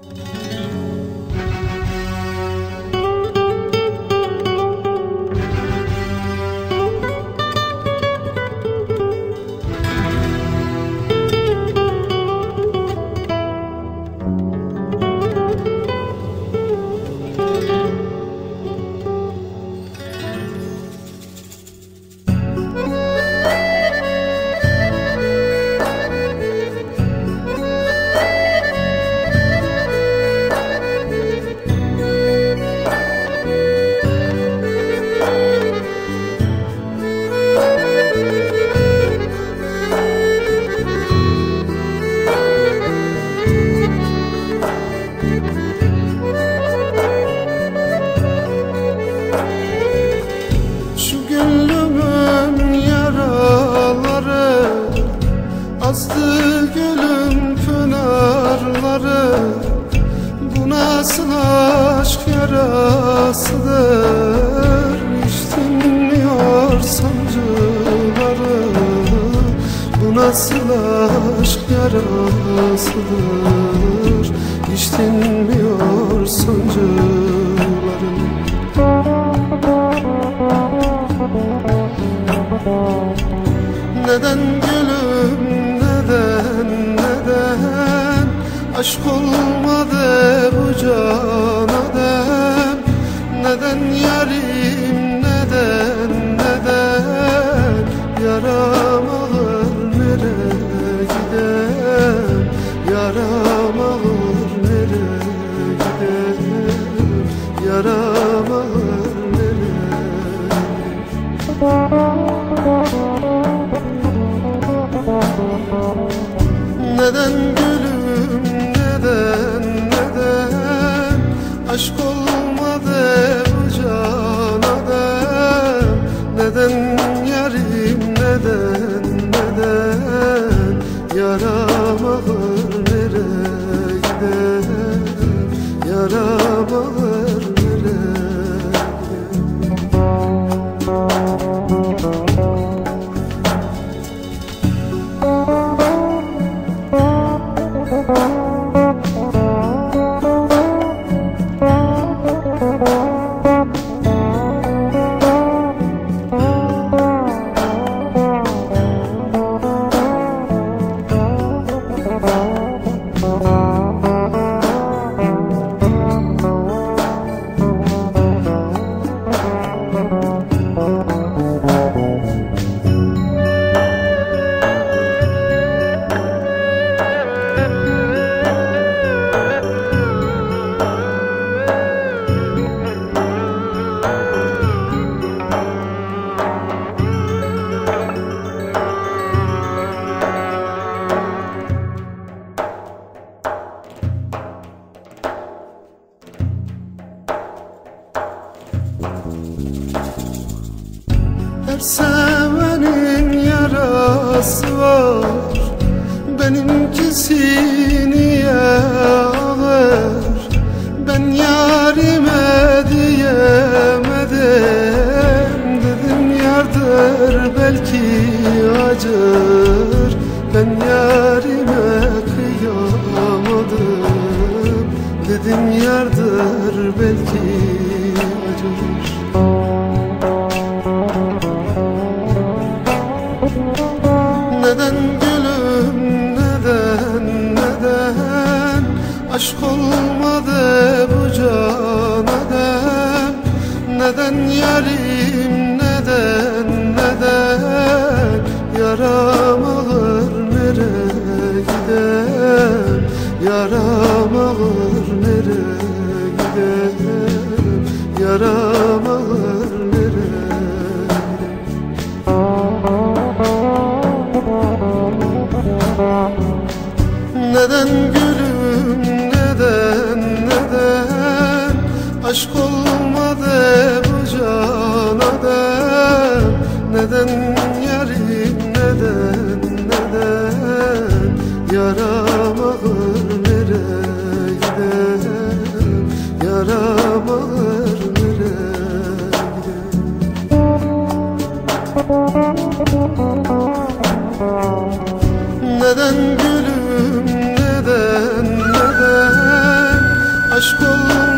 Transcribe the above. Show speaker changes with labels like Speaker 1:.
Speaker 1: Thank you. Thank you. yarasılar, yarasılar Hiç dinmiyor sancılarım Neden gülüm, neden, neden? Aşk olmadı bu cana den da da Hep sevenin yarası var. Benimkisi niye Neden gülüm neden neden? Aşk olmadı bu can neden Neden yarim Aşk olmadı bu cana Neden yarim neden neden? Yaram ağır nereye gider? Yaram ağır nereye gider? Neden gülüm neden neden? Aşk olmadı